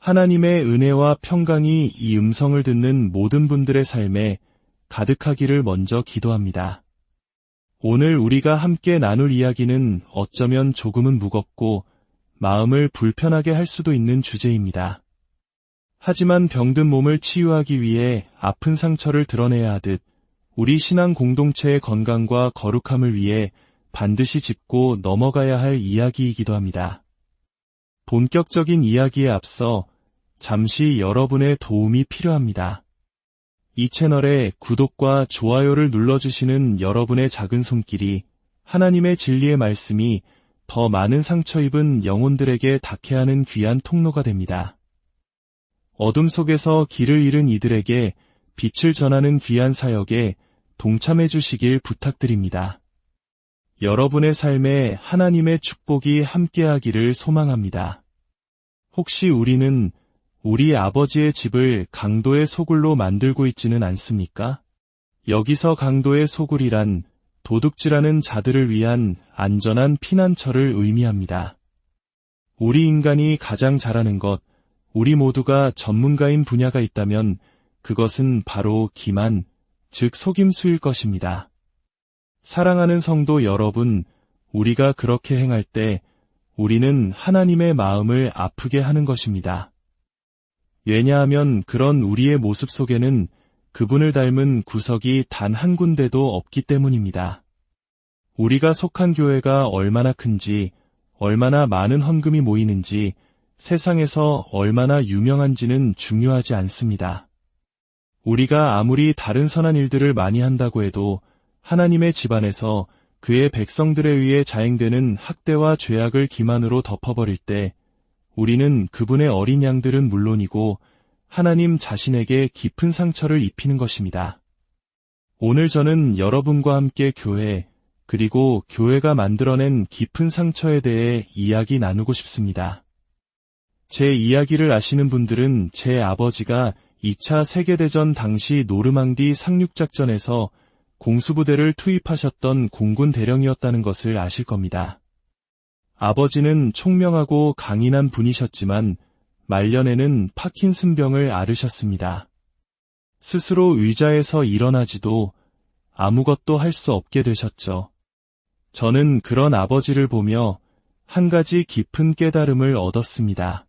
하나님의 은혜와 평강이 이 음성을 듣는 모든 분들의 삶에 가득하기를 먼저 기도합니다. 오늘 우리가 함께 나눌 이야기는 어쩌면 조금은 무겁고 마음을 불편하게 할 수도 있는 주제입니다. 하지만 병든 몸을 치유하기 위해 아픈 상처를 드러내야 하듯 우리 신앙 공동체의 건강과 거룩함을 위해 반드시 짚고 넘어가야 할 이야기이기도 합니다. 본격적인 이야기에 앞서 잠시 여러분의 도움이 필요합니다. 이 채널에 구독과 좋아요를 눌러주시는 여러분의 작은 손길이 하나님의 진리의 말씀이 더 많은 상처 입은 영혼들에게 닿게 하는 귀한 통로가 됩니다. 어둠 속에서 길을 잃은 이들에게 빛을 전하는 귀한 사역에 동참해 주시길 부탁드립니다. 여러분의 삶에 하나님의 축복이 함께하기를 소망합니다. 혹시 우리는 우리 아버지의 집을 강도의 소굴로 만들고 있지는 않습니까? 여기서 강도의 소굴이란 도둑질하는 자들을 위한 안전한 피난처를 의미합니다. 우리 인간이 가장 잘하는 것, 우리 모두가 전문가인 분야가 있다면 그것은 바로 기만, 즉 속임수일 것입니다. 사랑하는 성도 여러분, 우리가 그렇게 행할 때 우리는 하나님의 마음을 아프게 하는 것입니다. 왜냐하면 그런 우리의 모습 속에는 그분을 닮은 구석이 단 한 군데도 없기 때문입니다. 우리가 속한 교회가 얼마나 큰지, 얼마나 많은 헌금이 모이는지, 세상에서 얼마나 유명한지는 중요하지 않습니다. 우리가 아무리 다른 선한 일들을 많이 한다고 해도 하나님의 집안에서 그의 백성들에 의해 자행되는 학대와 죄악을 기만으로 덮어버릴 때 우리는 그분의 어린 양들은 물론이고 하나님 자신에게 깊은 상처를 입히는 것입니다. 오늘 저는 여러분과 함께 교회, 그리고 교회가 만들어낸 깊은 상처에 대해 이야기 나누고 싶습니다. 제 이야기를 아시는 분들은 제 아버지가 2차 세계대전 당시 노르망디 상륙작전에서 공수부대를 투입하셨던 공군 대령이었다는 것을 아실 겁니다. 아버지는 총명하고 강인한 분이셨지만 말년에는 파킨슨병을 앓으셨습니다. 스스로 의자에서 일어나지도 아무것도 할 수 없게 되셨죠. 저는 그런 아버지를 보며 한 가지 깊은 깨달음을 얻었습니다.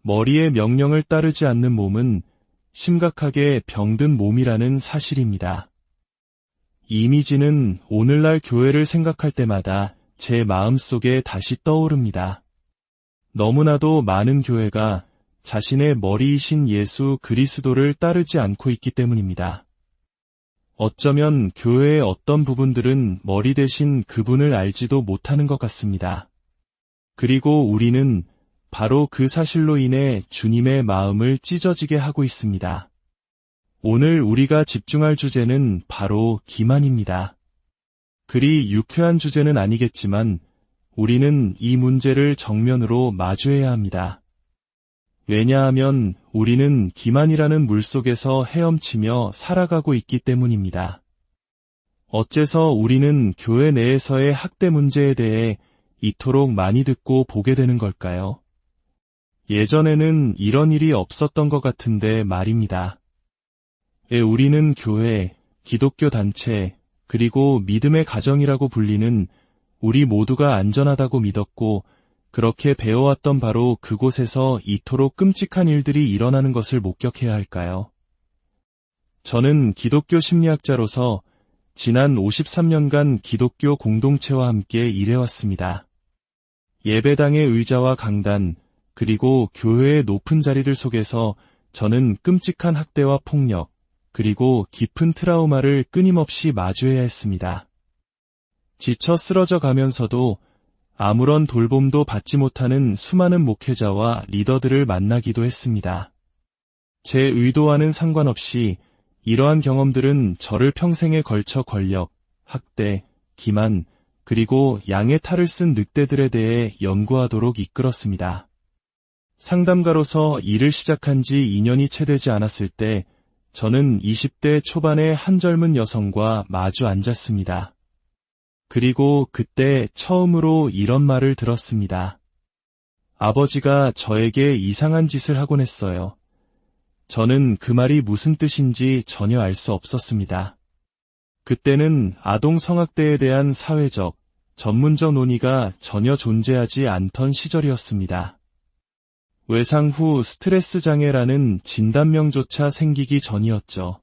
머리의 명령을 따르지 않는 몸은 심각하게 병든 몸이라는 사실입니다. 이미지는 오늘날 교회를 생각할 때마다 제 마음속에 다시 떠오릅니다. 너무나도 많은 교회가 자신의 머리이신 예수 그리스도를 따르지 않고 있기 때문입니다. 어쩌면 교회의 어떤 부분들은 머리 대신 그분을 알지도 못하는 것 같습니다. 그리고 우리는 바로 그 사실로 인해 주님의 마음을 찢어지게 하고 있습니다. 오늘 우리가 집중할 주제는 바로 기만입니다. 그리 유쾌한 주제는 아니겠지만 우리는 이 문제를 정면으로 마주해야 합니다. 왜냐하면 우리는 기만이라는 물 속에서 헤엄치며 살아가고 있기 때문입니다. 어째서 우리는 교회 내에서의 학대 문제에 대해 이토록 많이 듣고 보게 되는 걸까요? 예전에는 이런 일이 없었던 것 같은데 말입니다. 예, 우리는 교회, 기독교 단체, 그리고 믿음의 가정이라고 불리는 우리 모두가 안전하다고 믿었고 그렇게 배워왔던 바로 그곳에서 이토록 끔찍한 일들이 일어나는 것을 목격해야 할까요? 저는 기독교 심리학자로서 지난 53년간 기독교 공동체와 함께 일해왔습니다. 예배당의 의자와 강단, 그리고 교회의 높은 자리들 속에서 저는 끔찍한 학대와 폭력, 그리고 깊은 트라우마를 끊임없이 마주해야 했습니다. 지쳐 쓰러져 가면서도 아무런 돌봄도 받지 못하는 수많은 목회자와 리더들을 만나기도 했습니다. 제 의도와는 상관없이 이러한 경험들은 저를 평생에 걸쳐 권력, 학대, 기만, 그리고 양의 탈을 쓴 늑대들에 대해 연구하도록 이끌었습니다. 상담가로서 일을 시작한 지 2년이 채 되지 않았을 때 저는 20대 초반의 한 젊은 여성과 마주 앉았습니다. 그리고 그때 처음으로 이런 말을 들었습니다. 아버지가 저에게 이상한 짓을 하곤 했어요. 저는 그 말이 무슨 뜻인지 전혀 알 수 없었습니다. 그때는 아동 성학대에 대한 사회적, 전문적 논의가 전혀 존재하지 않던 시절이었습니다. 외상 후 스트레스 장애라는 진단명조차 생기기 전이었죠.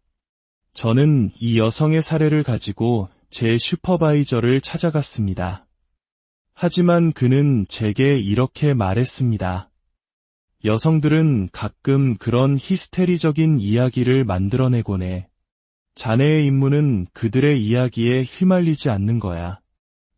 저는 이 여성의 사례를 가지고 제 슈퍼바이저를 찾아갔습니다. 하지만 그는 제게 이렇게 말했습니다. 여성들은 가끔 그런 히스테리적인 이야기를 만들어내곤 해. 자네의 임무는 그들의 이야기에 휘말리지 않는 거야.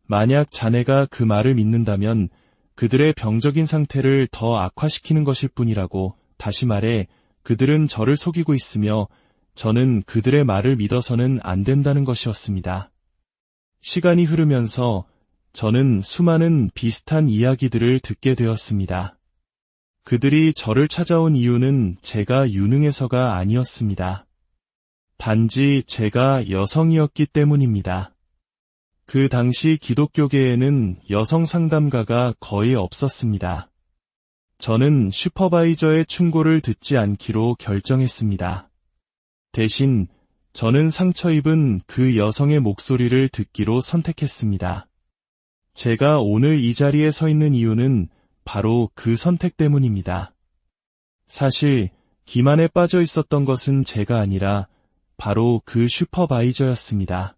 만약 자네가 그 말을 믿는다면 그들의 병적인 상태를 더 악화시키는 것일 뿐이라고 다시 말해 그들은 저를 속이고 있으며 저는 그들의 말을 믿어서는 안 된다는 것이었습니다. 시간이 흐르면서 저는 수많은 비슷한 이야기들을 듣게 되었습니다. 그들이 저를 찾아온 이유는 제가 유능해서가 아니었습니다. 단지 제가 여성이었기 때문입니다. 그 당시 기독교계에는 여성 상담가가 거의 없었습니다. 저는 슈퍼바이저의 충고를 듣지 않기로 결정했습니다. 대신 저는 상처 입은 그 여성의 목소리를 듣기로 선택했습니다. 제가 오늘 이 자리에 서 있는 이유는 바로 그 선택 때문입니다. 사실 기만에 빠져 있었던 것은 제가 아니라 바로 그 슈퍼바이저였습니다.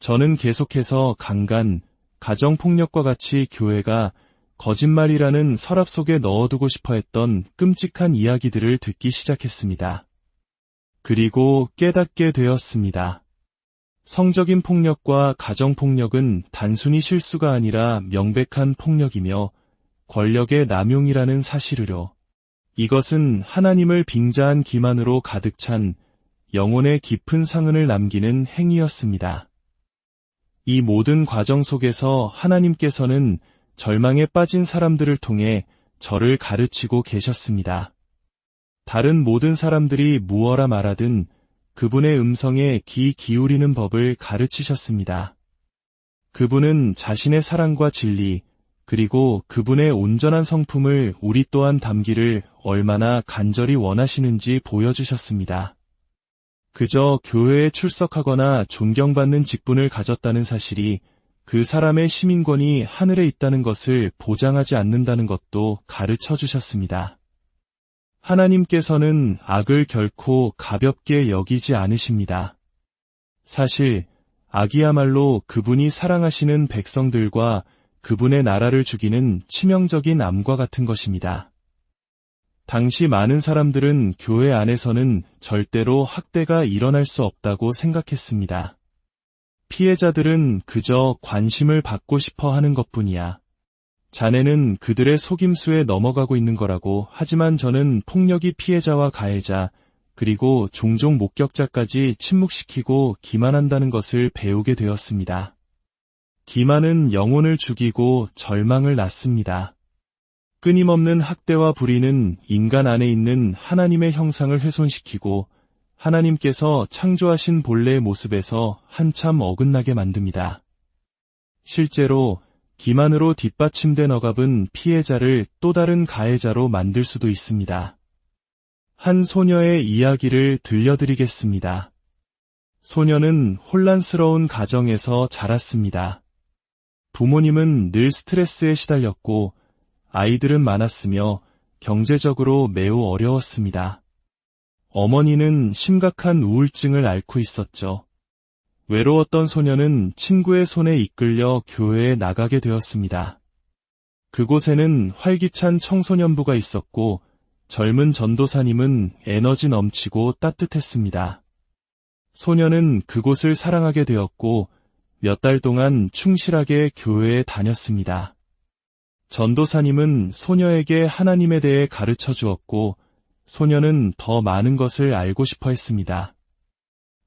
저는 계속해서 강간, 가정폭력과 같이 교회가 거짓말이라는 서랍 속에 넣어두고 싶어 했던 끔찍한 이야기들을 듣기 시작했습니다. 그리고 깨닫게 되었습니다. 성적인 폭력과 가정폭력은 단순히 실수가 아니라 명백한 폭력이며 권력의 남용이라는 사실을요. 이것은 하나님을 빙자한 기만으로 가득 찬 영혼의 깊은 상흔을 남기는 행위였습니다. 이 모든 과정 속에서 하나님께서는 절망에 빠진 사람들을 통해 저를 가르치고 계셨습니다. 다른 모든 사람들이 무어라 말하든 그분의 음성에 귀 기울이는 법을 가르치셨습니다. 그분은 자신의 사랑과 진리, 그리고 그분의 온전한 성품을 우리 또한 담기를 얼마나 간절히 원하시는지 보여주셨습니다. 그저 교회에 출석하거나 존경받는 직분을 가졌다는 사실이 그 사람의 시민권이 하늘에 있다는 것을 보장하지 않는다는 것도 가르쳐 주셨습니다. 하나님께서는 악을 결코 가볍게 여기지 않으십니다. 사실 악이야말로 그분이 사랑하시는 백성들과 그분의 나라를 죽이는 치명적인 암과 같은 것입니다. 당시 많은 사람들은 교회 안에서는 절대로 학대가 일어날 수 없다고 생각했습니다. 피해자들은 그저 관심을 받고 싶어 하는 것 뿐이야. 자네는 그들의 속임수에 넘어가고 있는 거라고 하지만 저는 폭력이 피해자와 가해자, 그리고 종종 목격자까지 침묵시키고 기만한다는 것을 배우게 되었습니다. 기만은 영혼을 죽이고 절망을 낳습니다. 끊임없는 학대와 불의는 인간 안에 있는 하나님의 형상을 훼손시키고 하나님께서 창조하신 본래의 모습에서 한참 어긋나게 만듭니다. 실제로 기만으로 뒷받침된 억압은 피해자를 또 다른 가해자로 만들 수도 있습니다. 한 소녀의 이야기를 들려드리겠습니다. 소녀는 혼란스러운 가정에서 자랐습니다. 부모님은 늘 스트레스에 시달렸고 아이들은 많았으며 경제적으로 매우 어려웠습니다. 어머니는 심각한 우울증을 앓고 있었죠. 외로웠던 소녀는 친구의 손에 이끌려 교회에 나가게 되었습니다. 그곳에는 활기찬 청소년부가 있었고 젊은 전도사님은 에너지 넘치고 따뜻했습니다. 소녀는 그곳을 사랑하게 되었고 몇 달 동안 충실하게 교회에 다녔습니다. 전도사님은 소녀에게 하나님에 대해 가르쳐 주었고 소녀는 더 많은 것을 알고 싶어 했습니다.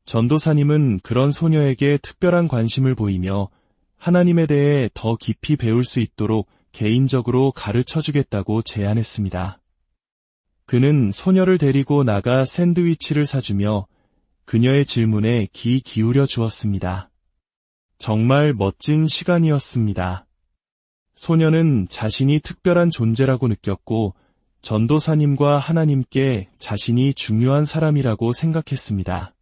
전도사님은 그런 소녀에게 특별한 관심을 보이며 하나님에 대해 더 깊이 배울 수 있도록 개인적으로 가르쳐 주겠다고 제안했습니다. 그는 소녀를 데리고 나가 샌드위치를 사주며 그녀의 질문에 귀 기울여 주었습니다. 정말 멋진 시간이었습니다. 소녀는 자신이 특별한 존재라고 느꼈고 전도사님과 하나님께 자신이 중요한 사람이라고 생각했습니다.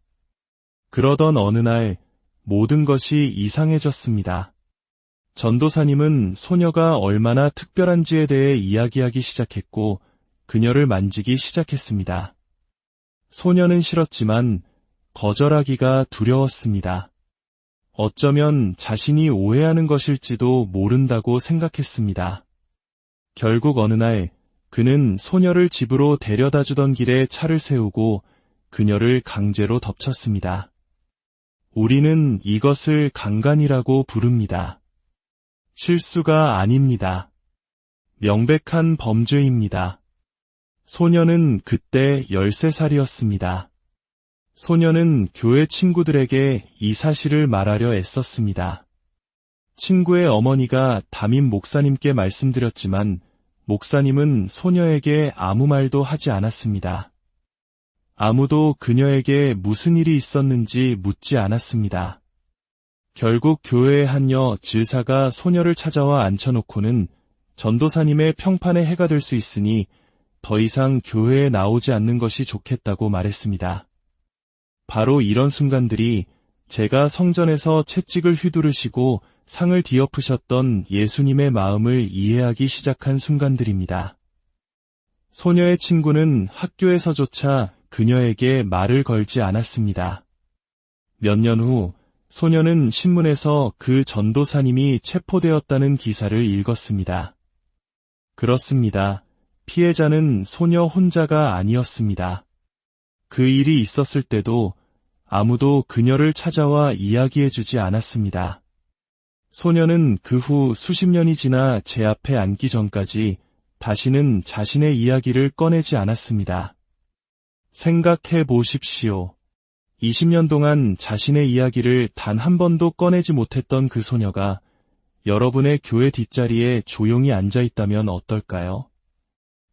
그러던 어느 날 모든 것이 이상해졌습니다. 전도사님은 소녀가 얼마나 특별한지에 대해 이야기하기 시작했고 그녀를 만지기 시작했습니다. 소녀는 싫었지만 거절하기가 두려웠습니다. 어쩌면 자신이 오해하는 것일지도 모른다고 생각했습니다. 결국 어느 날 그는 소녀를 집으로 데려다 주던 길에 차를 세우고 그녀를 강제로 덮쳤습니다. 우리는 이것을 강간이라고 부릅니다. 실수가 아닙니다. 명백한 범죄입니다. 소녀는 그때 13살이었습니다. 소녀는 교회 친구들에게 이 사실을 말하려 애썼습니다. 친구의 어머니가 담임 목사님께 말씀드렸지만 목사님은 소녀에게 아무 말도 하지 않았습니다. 아무도 그녀에게 무슨 일이 있었는지 묻지 않았습니다. 결국 교회의 한 여 질사가 소녀를 찾아와 앉혀놓고는 전도사님의 평판에 해가 될 수 있으니 더 이상 교회에 나오지 않는 것이 좋겠다고 말했습니다. 바로 이런 순간들이 제가 성전에서 채찍을 휘두르시고 상을 뒤엎으셨던 예수님의 마음을 이해하기 시작한 순간들입니다. 소녀의 친구는 학교에서조차 그녀에게 말을 걸지 않았습니다. 몇 년 후 소녀는 신문에서 그 전도사님이 체포되었다는 기사를 읽었습니다. 그렇습니다. 피해자는 소녀 혼자가 아니었습니다. 그 일이 있었을 때도 아무도 그녀를 찾아와 이야기해주지 않았습니다. 소녀는 그 후 수십 년이 지나 제 앞에 앉기 전까지 다시는 자신의 이야기를 꺼내지 않았습니다. 생각해 보십시오. 20년 동안 자신의 이야기를 단 한 번도 꺼내지 못했던 그 소녀가 여러분의 교회 뒷자리에 조용히 앉아 있다면 어떨까요?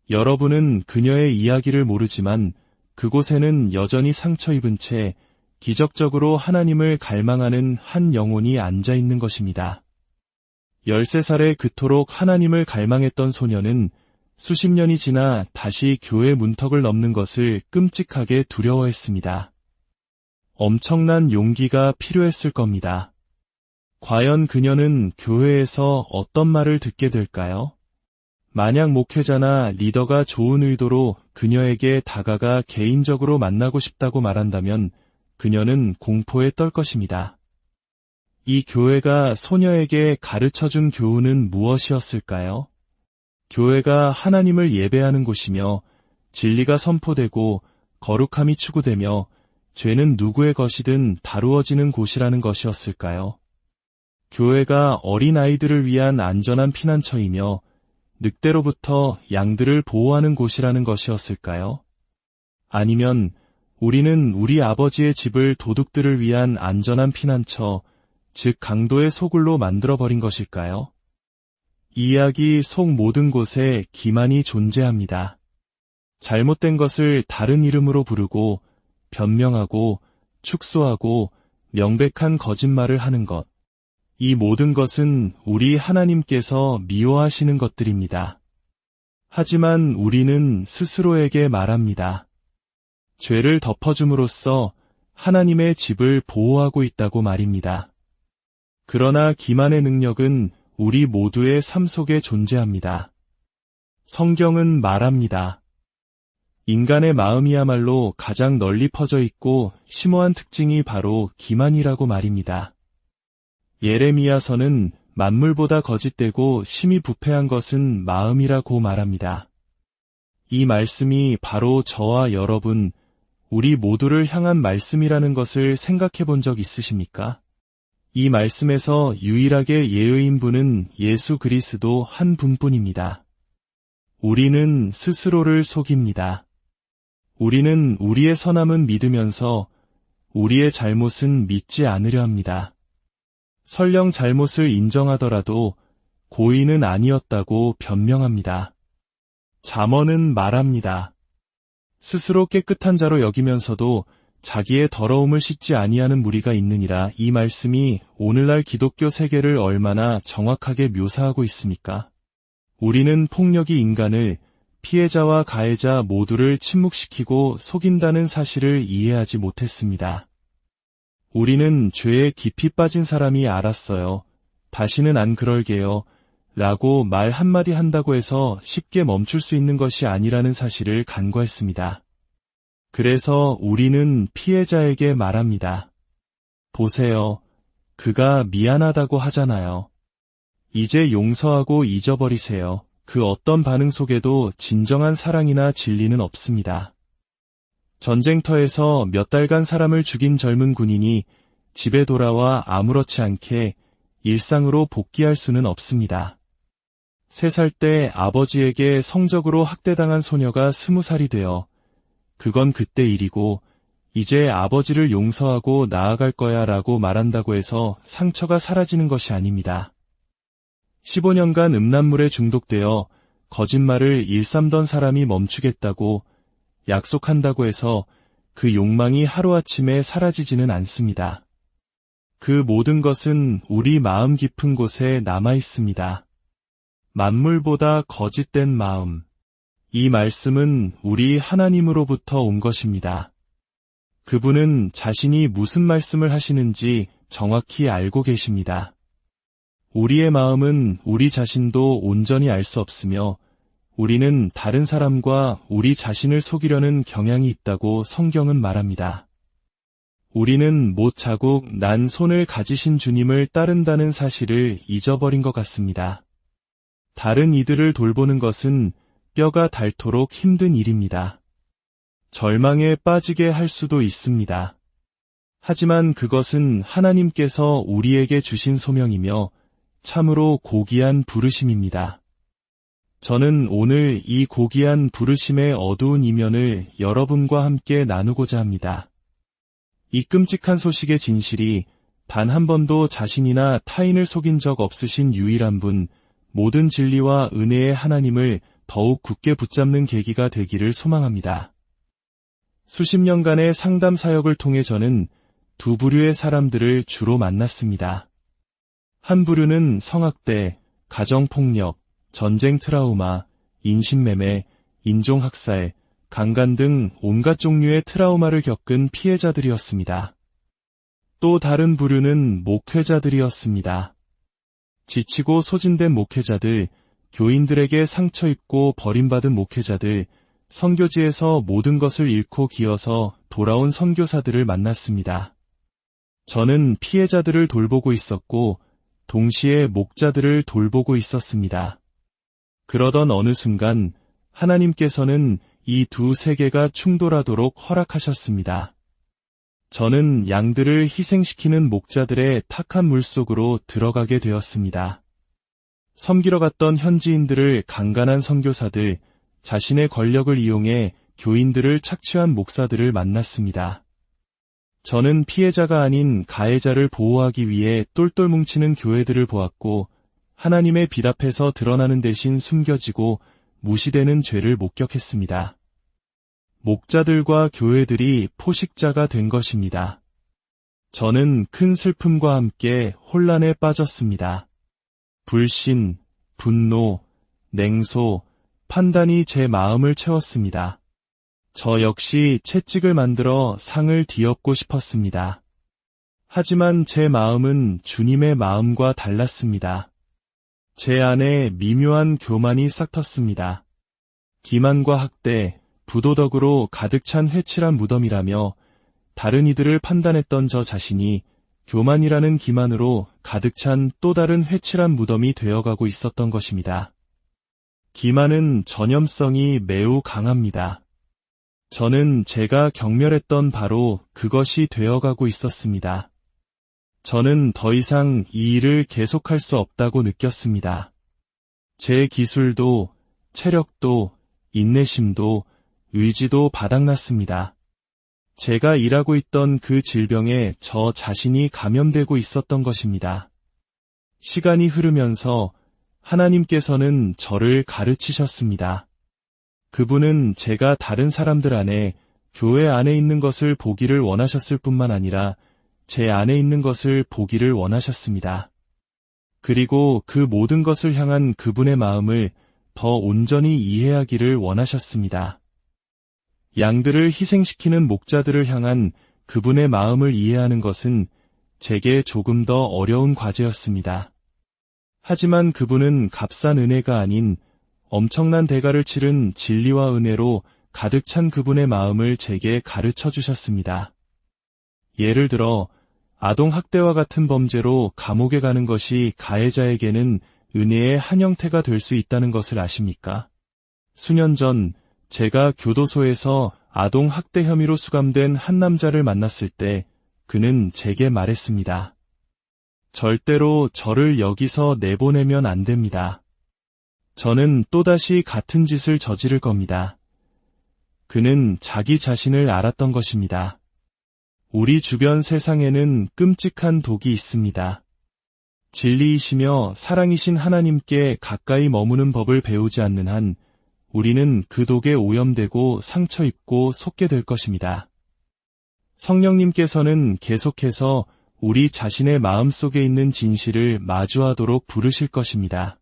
여러분은 그녀의 이야기를 모르지만 그곳에는 여전히 상처 입은 채 기적적으로 하나님을 갈망하는 한 영혼이 앉아 있는 것입니다. 13살에 그토록 하나님을 갈망했던 소녀는 수십 년이 지나 다시 교회 문턱을 넘는 것을 끔찍하게 두려워했습니다. 엄청난 용기가 필요했을 겁니다. 과연 그녀는 교회에서 어떤 말을 듣게 될까요? 만약 목회자나 리더가 좋은 의도로 그녀에게 다가가 개인적으로 만나고 싶다고 말한다면 그녀는 공포에 떨 것입니다. 이 교회가 소녀에게 가르쳐 준 교훈은 무엇이었을까요? 교회가 하나님을 예배하는 곳이며 진리가 선포되고 거룩함이 추구되며 죄는 누구의 것이든 다루어지는 곳이라는 것이었을까요? 교회가 어린아이들을 위한 안전한 피난처이며 늑대로부터 양들을 보호하는 곳이라는 것이었을까요? 아니면 우리는 우리 아버지의 집을 도둑들을 위한 안전한 피난처, 즉 강도의 소굴로 만들어버린 것일까요? 이야기 속 모든 곳에 기만이 존재합니다. 잘못된 것을 다른 이름으로 부르고 변명하고 축소하고 명백한 거짓말을 하는 것. 이 모든 것은 우리 하나님께서 미워하시는 것들입니다. 하지만 우리는 스스로에게 말합니다. 죄를 덮어줌으로써 하나님의 집을 보호하고 있다고 말입니다. 그러나 기만의 능력은 우리 모두의 삶 속에 존재합니다. 성경은 말합니다. 인간의 마음이야말로 가장 널리 퍼져 있고 심오한 특징이 바로 기만이라고 말입니다. 예레미야서는 만물보다 거짓되고 심히 부패한 것은 마음이라고 말합니다. 이 말씀이 바로 저와 여러분, 우리 모두를 향한 말씀이라는 것을 생각해 본 적 있으십니까? 이 말씀에서 유일하게 예의인 분은 예수 그리스도 한 분뿐입니다. 우리는 스스로를 속입니다. 우리는 우리의 선함은 믿으면서 우리의 잘못은 믿지 않으려 합니다. 설령 잘못을 인정하더라도 고의는 아니었다고 변명합니다. 잠언은 말합니다. 스스로 깨끗한 자로 여기면서도 자기의 더러움을 씻지 아니하는 무리가 있느니라 이 말씀이 오늘날 기독교 세계를 얼마나 정확하게 묘사하고 있습니까? 우리는 폭력이 인간을 피해자와 가해자 모두를 침묵시키고 속인다는 사실을 이해하지 못했습니다. 우리는 죄에 깊이 빠진 사람이 알았어요. 다시는 안 그럴게요. 라고 말 한마디 한다고 해서 쉽게 멈출 수 있는 것이 아니라는 사실을 간과했습니다. 그래서 우리는 피해자에게 말합니다. 보세요. 그가 미안하다고 하잖아요. 이제 용서하고 잊어버리세요. 그 어떤 반응 속에도 진정한 사랑이나 진리는 없습니다. 전쟁터에서 몇 달간 사람을 죽인 젊은 군인이 집에 돌아와 아무렇지 않게 일상으로 복귀할 수는 없습니다. 세살때 아버지에게 성적으로 학대당한 소녀가 스무 살이 되어 그건 그때 일이고 이제 아버지를 용서하고 나아갈 거야 라고 말한다고 해서 상처가 사라지는 것이 아닙니다. 15년간 음란물에 중독되어 거짓말을 일삼던 사람이 멈추겠다고 약속한다고 해서 그 욕망이 하루아침에 사라지지는 않습니다. 그 모든 것은 우리 마음 깊은 곳에 남아 있습니다. 만물보다 거짓된 마음. 이 말씀은 우리 하나님으로부터 온 것입니다. 그분은 자신이 무슨 말씀을 하시는지 정확히 알고 계십니다. 우리의 마음은 우리 자신도 온전히 알 수 없으며 우리는 다른 사람과 우리 자신을 속이려는 경향이 있다고 성경은 말합니다. 우리는 못 자국 난 손을 가지신 주님을 따른다는 사실을 잊어버린 것 같습니다. 다른 이들을 돌보는 것은 뼈가 닳도록 힘든 일입니다. 절망에 빠지게 할 수도 있습니다. 하지만 그것은 하나님께서 우리에게 주신 소명이며 참으로 고귀한 부르심입니다. 저는 오늘 이 고귀한 부르심의 어두운 이면을 여러분과 함께 나누고자 합니다. 이 끔찍한 소식의 진실이 단 한 번도 자신이나 타인을 속인 적 없으신 유일한 분, 모든 진리와 은혜의 하나님을 더욱 굳게 붙잡는 계기가 되기를 소망합니다. 수십 년간의 상담 사역을 통해 저는 두 부류의 사람들을 주로 만났습니다. 한 부류는 성학대, 가정폭력, 전쟁 트라우마, 인신매매, 인종학살, 강간 등 온갖 종류의 트라우마를 겪은 피해자들이었습니다. 또 다른 부류는 목회자들이었습니다. 지치고 소진된 목회자들, 교인들에게 상처 입고 버림받은 목회자들, 선교지에서 모든 것을 잃고 기어서 돌아온 선교사들을 만났습니다. 저는 피해자들을 돌보고 있었고, 동시에 목자들을 돌보고 있었습니다. 그러던 어느 순간 하나님께서는 이 두 세계가 충돌하도록 허락하셨습니다. 저는 양들을 희생시키는 목자들의 탁한 물 속으로 들어가게 되었습니다. 섬기러 갔던 현지인들을 강간한 선교사들, 자신의 권력을 이용해 교인들을 착취한 목사들을 만났습니다. 저는 피해자가 아닌 가해자를 보호하기 위해 똘똘 뭉치는 교회들을 보았고 하나님의 빛 앞에서 드러나는 대신 숨겨지고 무시되는 죄를 목격했습니다. 목자들과 교회들이 포식자가 된 것입니다. 저는 큰 슬픔과 함께 혼란에 빠졌습니다. 불신, 분노, 냉소, 판단이 제 마음을 채웠습니다. 저 역시 채찍을 만들어 상을 뒤엎고 싶었습니다. 하지만 제 마음은 주님의 마음과 달랐습니다. 제 안에 미묘한 교만이 싹 텄습니다. 기만과 학대, 부도덕으로 가득 찬 회칠한 무덤이라며 다른 이들을 판단했던 저 자신이 교만이라는 기만으로 가득 찬 또 다른 회칠한 무덤이 되어가고 있었던 것입니다. 기만은 전염성이 매우 강합니다. 저는 제가 경멸했던 바로 그것이 되어가고 있었습니다. 저는 더 이상 이 일을 계속할 수 없다고 느꼈습니다. 제 기술도, 체력도, 인내심도, 의지도 바닥났습니다. 제가 일하고 있던 그 질병에 저 자신이 감염되고 있었던 것입니다. 시간이 흐르면서 하나님께서는 저를 가르치셨습니다. 그분은 제가 다른 사람들 안에 교회 안에 있는 것을 보기를 원하셨을 뿐만 아니라 제 안에 있는 것을 보기를 원하셨습니다. 그리고 그 모든 것을 향한 그분의 마음을 더 온전히 이해하기를 원하셨습니다. 양들을 희생시키는 목자들을 향한 그분의 마음을 이해하는 것은 제게 조금 더 어려운 과제였습니다. 하지만 그분은 값싼 은혜가 아닌 엄청난 대가를 치른 진리와 은혜로 가득 찬 그분의 마음을 제게 가르쳐 주셨습니다. 예를 들어 아동 학대와 같은 범죄로 감옥에 가는 것이 가해자에게는 은혜의 한 형태가 될 수 있다는 것을 아십니까? 수년 전 제가 교도소에서 아동 학대 혐의로 수감된 한 남자를 만났을 때 그는 제게 말했습니다. 절대로 저를 여기서 내보내면 안 됩니다. 저는 또다시 같은 짓을 저지를 겁니다. 그는 자기 자신을 알았던 것입니다. 우리 주변 세상에는 끔찍한 독이 있습니다. 진리이시며 사랑이신 하나님께 가까이 머무는 법을 배우지 않는 한 우리는 그 독에 오염되고 상처 입고 속게 될 것입니다. 성령님께서는 계속해서 우리 자신의 마음 속에 있는 진실을 마주하도록 부르실 것입니다.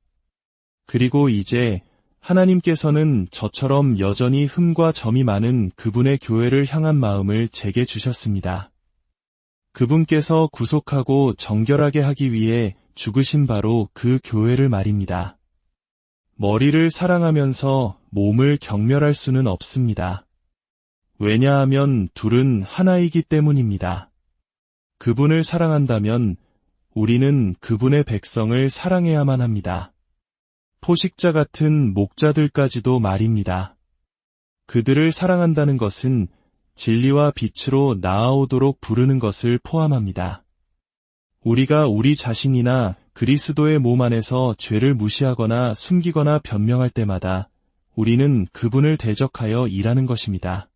그리고 이제 하나님께서는 저처럼 여전히 흠과 점이 많은 그분의 교회를 향한 마음을 제게 주셨습니다. 그분께서 구속하고 정결하게 하기 위해 죽으신 바로 그 교회를 말입니다. 머리를 사랑하면서 몸을 경멸할 수는 없습니다. 왜냐하면 둘은 하나이기 때문입니다. 그분을 사랑한다면 우리는 그분의 백성을 사랑해야만 합니다. 포식자 같은 목자들까지도 말입니다. 그들을 사랑한다는 것은 진리와 빛으로 나아오도록 부르는 것을 포함합니다. 우리가 우리 자신이나 그리스도의 몸 안에서 죄를 무시하거나 숨기거나 변명할 때마다 우리는 그분을 대적하여 일하는 것입니다.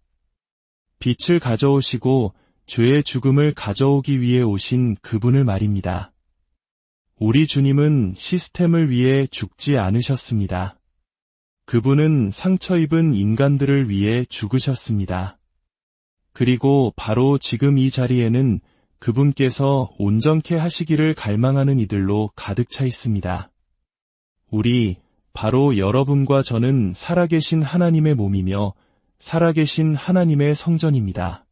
빛을 가져오시고 죄의 죽음을 가져오기 위해 오신 그분을 말입니다. 우리 주님은 시스템을 위해 죽지 않으셨습니다. 그분은 상처 입은 인간들을 위해 죽으셨습니다. 그리고 바로 지금 이 자리에는 그분께서 온전케 하시기를 갈망하는 이들로 가득 차 있습니다. 우리, 바로 여러분과 저는 살아계신 하나님의 몸이며 살아계신 하나님의 성전입니다.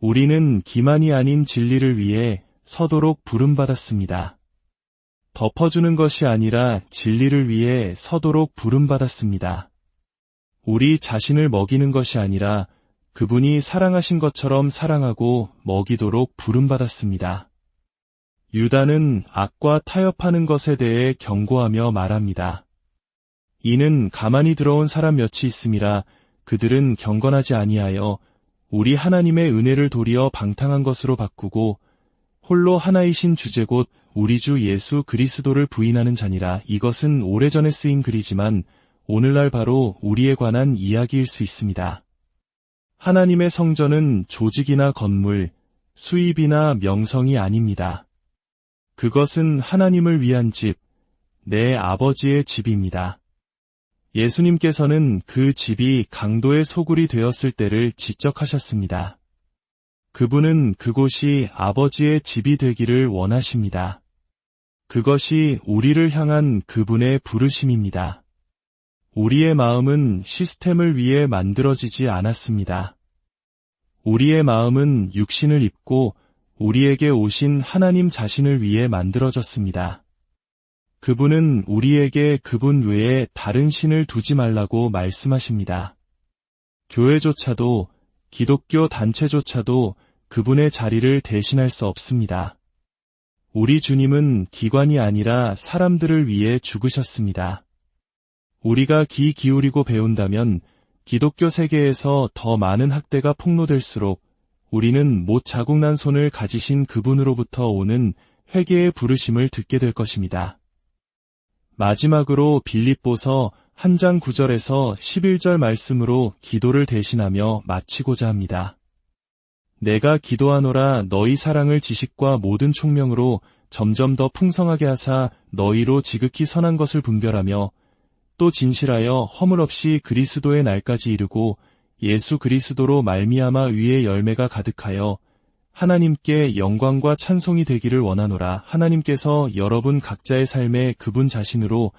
우리는 기만이 아닌 진리를 위해 서도록 부름받았습니다. 덮어주는 것이 아니라 진리를 위해 서도록 부름받았습니다. 우리 자신을 먹이는 것이 아니라 그분이 사랑하신 것처럼 사랑하고 먹이도록 부름받았습니다. 유다는 악과 타협하는 것에 대해 경고하며 말합니다. 이는 가만히 들어온 사람 몇이 있음이라 그들은 경건하지 아니하여 우리 하나님의 은혜를 도리어 방탕한 것으로 바꾸고 홀로 하나이신 주제 곧 우리 주 예수 그리스도를 부인하는 자니라 이것은 오래전에 쓰인 글이지만 오늘날 바로 우리에 관한 이야기일 수 있습니다. 하나님의 성전은 조직이나 건물, 수입이나 명성이 아닙니다. 그것은 하나님을 위한 집, 내 아버지의 집입니다. 예수님께서는 그 집이 강도의 소굴이 되었을 때를 지적하셨습니다. 그분은 그곳이 아버지의 집이 되기를 원하십니다. 그것이 우리를 향한 그분의 부르심입니다. 우리의 마음은 시스템을 위해 만들어지지 않았습니다. 우리의 마음은 육신을 입고 우리에게 오신 하나님 자신을 위해 만들어졌습니다. 그분은 우리에게 그분 외에 다른 신을 두지 말라고 말씀하십니다. 교회조차도 기독교 단체조차도 그분의 자리를 대신할 수 없습니다. 우리 주님은 기관이 아니라 사람들을 위해 죽으셨습니다. 우리가 귀 기울이고 배운다면 기독교 세계에서 더 많은 학대가 폭로될수록 우리는 못 자국난 손을 가지신 그분으로부터 오는 회개의 부르심을 듣게 될 것입니다. 마지막으로 빌립보서 한 장 9절에서 11절 말씀으로 기도를 대신하며 마치고자 합니다. 내가 기도하노라 너희 사랑을 지식과 모든 총명으로 점점 더 풍성하게 하사 너희로 지극히 선한 것을 분별하며 또 진실하여 허물 없이 그리스도의 날까지 이르고 예수 그리스도로 말미암아 위의 열매가 가득하여 하나님께 영광과 찬송이 되기를 원하노라. 하나님께서 여러분 각자의 삶에 그분 자신으로